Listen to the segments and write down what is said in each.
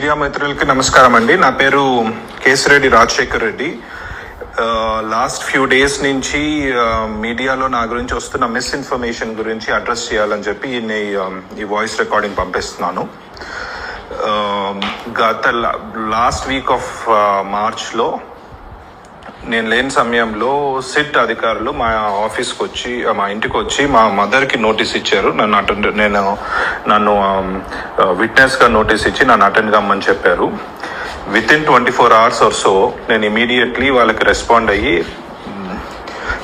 Media మిత్రులకి నమస్కారం అండి. నా పేరు Kesireddy Rajasekhar Reddy. Last few days నుంచి మీడియాలో నా గురించి వస్తున్న మిస్ఇన్ఫర్మేషన్ గురించి అడ్రస్ చేయాలని చెప్పి ఈ ఈ వాయిస్ రికార్డింగ్ పంపిస్తున్నాను. గత లాస్ట్ వీక్ ఆఫ్ మార్చ్లో నేను లేని సమయంలో సిట్ అధికారులు మా ఆఫీస్కి వచ్చి మా ఇంటికి వచ్చి మా మదర్కి నోటీస్ ఇచ్చారు. నన్ను అటెండ్ నేను నన్ను విట్నెస్గా నోటీస్ ఇచ్చి నన్ను అటెండ్ కమ్మని చెప్పారు. Within twenty four hours or so నేను ఇమీడియట్లీ వాళ్ళకి రెస్పాండ్ అయ్యి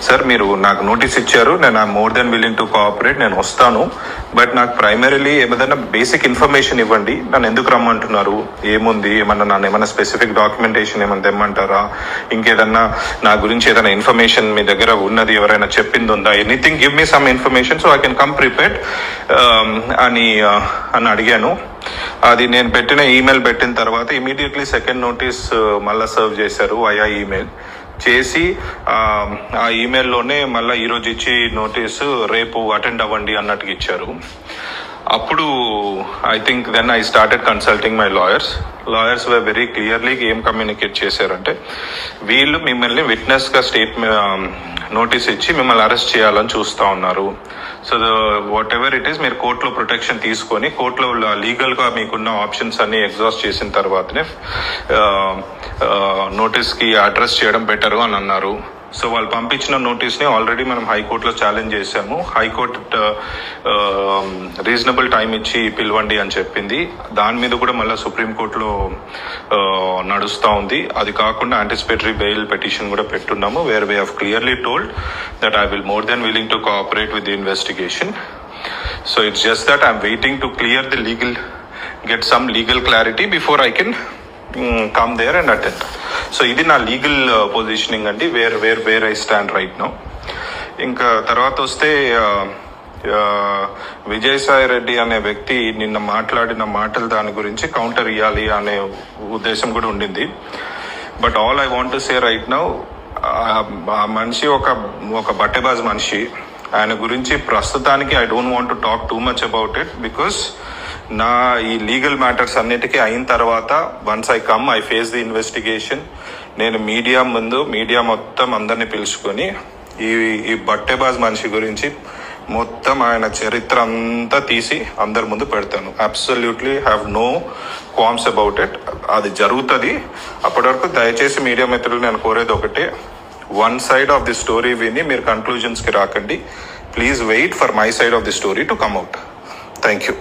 సార్ మీరు నాకు నోటీస్ ఇచ్చారు. నేను I more than willing to cooperate నేను వస్తాను. బట్ నాకు ప్రైమరీలీ ఏదైనా బేసిక్ ఇన్ఫర్మేషన్ ఇవ్వండి. నన్ను ఎందుకు రమ్మంటున్నారు? ఏముంది? ఏమన్నా నన్ను ఏమైనా స్పెసిఫిక్ డాక్యుమెంటేషన్ ఏమైనా తెమ్మంటారా? ఇంకేదన్నా నా గురించి ఏదైనా ఇన్ఫర్మేషన్ మీ దగ్గర ఉన్నది ఎవరైనా చెప్పింది ఉందా anything give me some information so I can come prepared అని uh, అని అడిగాను. అది నేను పెట్టిన ఈమెయిల్ పెట్టిన తర్వాత ఇమీడియట్లీ సెకండ్ నోటీస్ మళ్ళీ సర్వ్ చేశారు అయా ఈమెయిల్ చేసి ఆ, ఈమెయిల్లోనే మళ్ళీ ఈరోజు ఇచ్చి నోటీసు రేపు అటెండ్ అవ్వండి అన్నట్టుగా ఇచ్చారు. అప్పుడు I think then I started consulting my lawyers lawyers way very clearly ఏం కమ్యూనికేట్ చేశారంటే వీళ్ళు మిమ్మల్ని విట్నెస్గా స్టేట్ నోటీస్ ఇచ్చి మిమ్మల్ని అరెస్ట్ చేయాలని చూస్తూ ఉన్నారు. So whatever it is మీరు కోర్టులో ప్రొటెక్షన్ తీసుకొని కోర్టులో లీగల్గా మీకున్న ఆప్షన్స్ అన్ని ఎగ్జాస్ట్ చేసిన తర్వాతనే నోటీస్కి అడ్రస్ చేయడం బెటర్ అని అన్నారు. సో వాళ్ళు పంపించిన నోటీస్ని ఆల్రెడీ మనం హైకోర్టులో ఛాలెంజ్ చేశాము. హైకోర్టు రీజనబుల్ టైం ఇచ్చి పిలవండి అని చెప్పింది. దాని మీద కూడా మళ్ళీ సుప్రీంకోర్టులో నడుస్తూ ఉంది. అది కాకుండా యాంటిసిపేటరీ బెయిల్ పెటిషన్ కూడా పెట్టున్నాము where we have clearly told that I will more than willing to cooperate with the investigation so it's just that I'm waiting to clear the legal get some legal clarity before I can come there and attend so ఇది నా legal positioning అండి. Where where where I stand right now. ఇంకా తర్వాత వస్తే విజయసాయి రెడ్డి అనే వ్యక్తి నిన్న మాట్లాడిన మాటలు దాని గురించి కౌంటర్ ఇవ్వాలి అనే ఉద్దేశం కూడా ఉండింది. But all I want to say right now ఆ మనిషి ఒక ఒక బట్టెబాజ్ మనిషి. ఆయన గురించి ప్రస్తుతానికి I don't want to talk too much about it because నా ఈ లీగల్ మ్యాటర్స్ అన్నిటికీ అయిన తర్వాత once I come I face the investigation నేను మీడియా ముందు మీడియా మొత్తం అందరినీ పిలుచుకొని ఈ ఈ బట్టెబాజ్ మనిషి గురించి మొత్తం ఆయన చరిత్ర అంతా తీసి అందరి ముందు పెడతాను. Absolutely have no qualms about it అది జరుగుతుంది. అప్పటి వరకు దయచేసి మీడియా మిత్రులు నేను కోరేది ఒకటే. One side of the story విని మీరు కన్క్లూజన్స్కి రాకండి. Please wait for my side of the story to come out thank you